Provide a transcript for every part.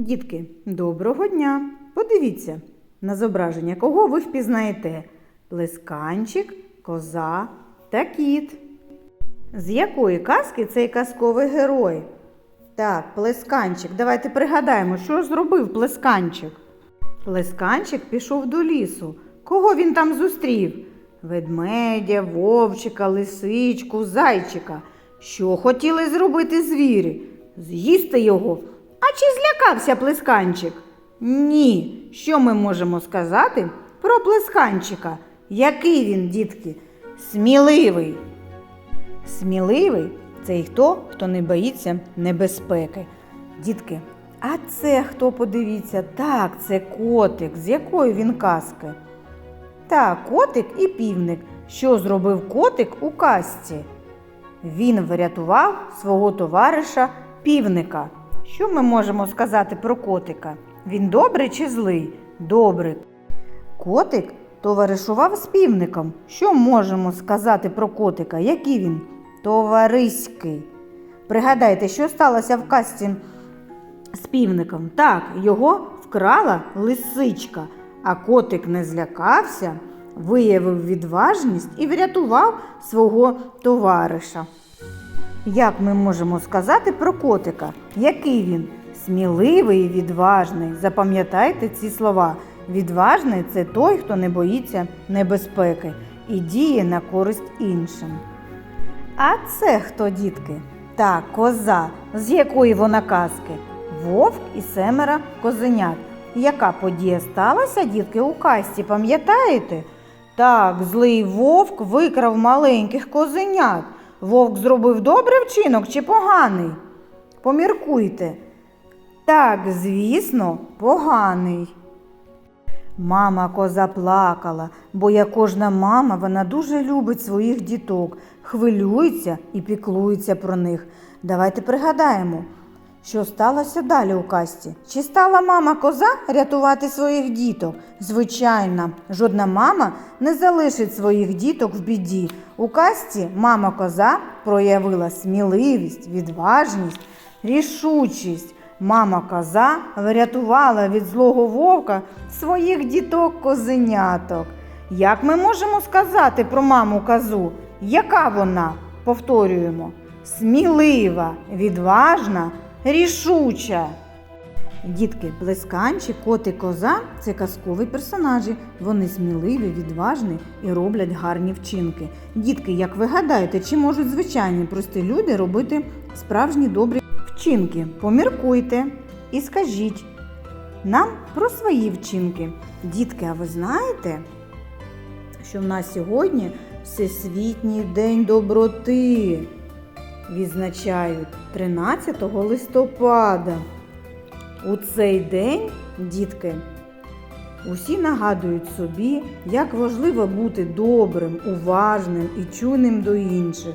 Дітки, доброго дня! Подивіться на зображення, кого ви впізнаєте? Плесканчик, коза та кіт. З якої казки цей казковий герой? Так, плесканчик. Давайте пригадаємо, що зробив плесканчик. Плесканчик пішов до лісу. Кого він там зустрів? Ведмедя, вовчика, лисичку, зайчика. Що хотіли зробити звірі? З'їсти його. А чи злякався плесканчик? Ні. Що ми можемо сказати про плесканчика? Який він, дітки? Сміливий. Сміливий це й хто, хто не боїться небезпеки. Дітки, а це хто подивіться? Так, це котик. З якої він казки? Так, котик і півник. Що зробив котик у казці? Він врятував свого товариша півника. Що ми можемо сказати про котика? Він добрий чи злий? Добрий. Котик товаришував з півником. Що можемо сказати про котика? Який він? Товариський. Пригадайте, що сталося в казці з півником? Так, його вкрала лисичка, а котик не злякався, виявив відважність і врятував свого товариша. Як ми можемо сказати про котика? Який він? Сміливий і відважний. Запам'ятайте ці слова. Відважний це той, хто не боїться небезпеки і діє на користь іншим. А це хто, дітки? Так, коза. З якої вона казки? Вовк і семеро козенят. Яка подія сталася, дітки, у казці, пам'ятаєте? Так, злий вовк викрав маленьких козенят. Вовк зробив добрий вчинок чи поганий? Поміркуйте. Так, звісно, поганий. Мама коза плакала, бо як кожна мама, вона дуже любить своїх діток, хвилюється і піклується про них. Давайте пригадаємо, що сталося далі у казці. Чи стала мама коза рятувати своїх діток? Звичайно, жодна мама не залишить своїх діток в біді. У казці мама коза проявила сміливість, відважність, рішучість. Мама коза врятувала від злого вовка своїх діток козеняток. Як ми можемо сказати про маму козу? Яка вона? Повторюємо. Смілива, відважна, рішуча. Дітки, блисканчик, кот і коза це казкові персонажі. Вони сміливі, відважні і роблять гарні вчинки. Дітки, як ви гадаєте, чи можуть звичайні прості люди робити справжні добрі вчинки? Поміркуйте і скажіть нам про свої вчинки. Дітки, а ви знаєте, що в нас сьогодні Всесвітній день доброти відзначають 13 листопада. У цей день, дітки, усі нагадують собі, як важливо бути добрим, уважним і чуйним до інших.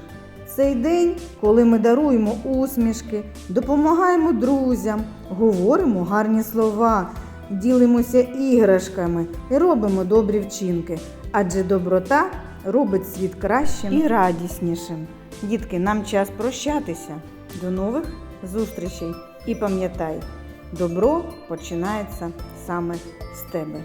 Цей день, коли ми даруємо усмішки, допомагаємо друзям, говоримо гарні слова, ділимося іграшками і робимо добрі вчинки. Адже доброта робить світ кращим і радіснішим. Дітки, нам час прощатися. До нових зустрічей. І пам'ятай, добро починається саме з тебе.